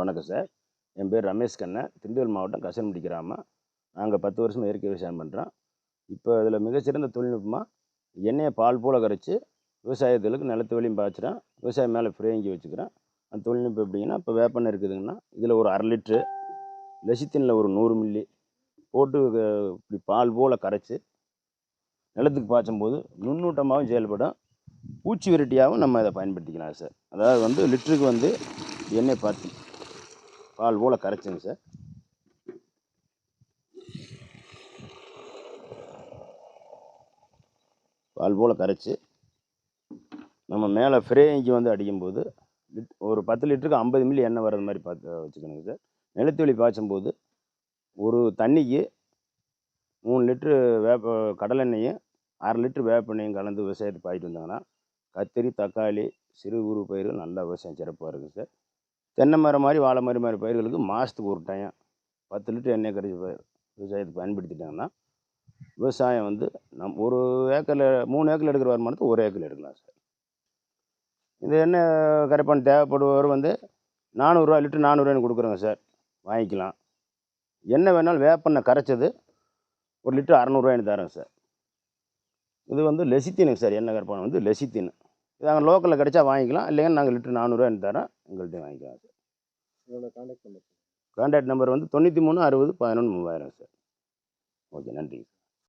வணக்கம் சார். என் பேர் ரமேஷ் கண்ணன் திண்டுக்கல் மாவட்டம் கசன்முடி கிராமம். நாங்கள் பத்து வருஷமாக இயற்கை விவசாயம் பண்ணுறோம் இப்போ இதில் மிகச்சிறந்த தொழில்நுட்பமாக எண்ணெயை பால் போல் கரைச்சி விவசாயத்துக்கு நிலத்து வழியும் பாய்ச்சிறோம். விவசாயம் மேலே ஃப்ரேங்கி வச்சுக்கிறோம். அந்த தொழில்நுட்பம் எப்படிங்கன்னா இப்போ வேப்பெண்ணெய் இருக்குதுங்கன்னா இதில் ஒரு அரை லிட்ரு லெசித்தினில் ஒரு நூறு மில்லி போட்டு இப்படி பால் போல் கரைச்சி நிலத்துக்கு பாய்ச்சும் போது நுண்ணூட்டமாகவும் செயல்படும். பூச்சி விரட்டியாகவும் நம்ம இதை பயன்படுத்திக்கலாம் சார். அதாவது வந்து லிட்டருக்கு வந்து எண்ணெய் பார்த்து பால் போல் கரைச்சிங்க சார். பால் போல் கரைச்சி நம்ம மேலே ஃப்ரேஞ்சு வந்து அடிக்கும்போது லிட் ஒரு பத்து லிட்டருக்கு ஐம்பது மில்லி எண்ணெய் வர்றது மாதிரி பார்த்து வச்சுக்கணுங்க சார். நிலத்தொழி பாய்ச்சும்போது பாய்ச்சும் போது ஒரு தண்ணிக்கு மூணு லிட்ரு வேப்ப கடலெண்ணெயும் அரை லிட்ரு வேப்பெண்ணையும் கலந்து விவசாயத்துக்கு பாயிட்டு வந்தாங்கன்னா கத்திரி தக்காளி சிறு குறு பயிர்கள் நல்லா விவசாயம் சிறப்பாக இருக்குது சார். தென்னை மரம் மாதிரி வாழை மாதிரி மாதிரி பயிர்களுக்கு மாதத்துக்கு ஒரு டைம் பத்து லிட்டர் எண்ணெய் கரைச்சி விவசாயத்துக்கு பயன்படுத்திட்டாங்கன்னா விவசாயம் வந்து நம் ஒரு ஏக்கரில் மூணு ஏக்கரில் எடுக்கிற வருமானத்தை ஒரு ஏக்கரில் எடுக்கலாம் சார். இந்த எண்ணெய் கரைப்பான் தேவைப்படுபவர் வந்து நானூறுரூவா லிட்டர் நானூறுரூவான்னு கொடுக்குறோங்க சார் வாங்கிக்கலாம். எண்ணெய் வேணாலும் வேப்பெண்ணெய் கரைச்சது ஒரு லிட்டர் அறநூறுவாய்னு தரோங்க சார். இது வந்து லெசித்தினுங்க சார் எண்ணெய் கரைப்பான் வந்து லெசித்தின். இது நாங்கள் லோக்கலில் கிடச்சா வாங்கிக்கலாம் இல்லைங்கன்னா நாங்கள் லிட்டர் நானூறுரூவான்னு தரோம் எங்கள்கிட்ட வாங்கிக்கலாம் சார் உங்களோட காண்டாக்ட் நம்பர் கான்டாக்ட் நம்பர் வந்து தொண்ணூற்றி மூணு அறுபது பதினொன்று மூவாயிரம் சார் ஓகே நன்றி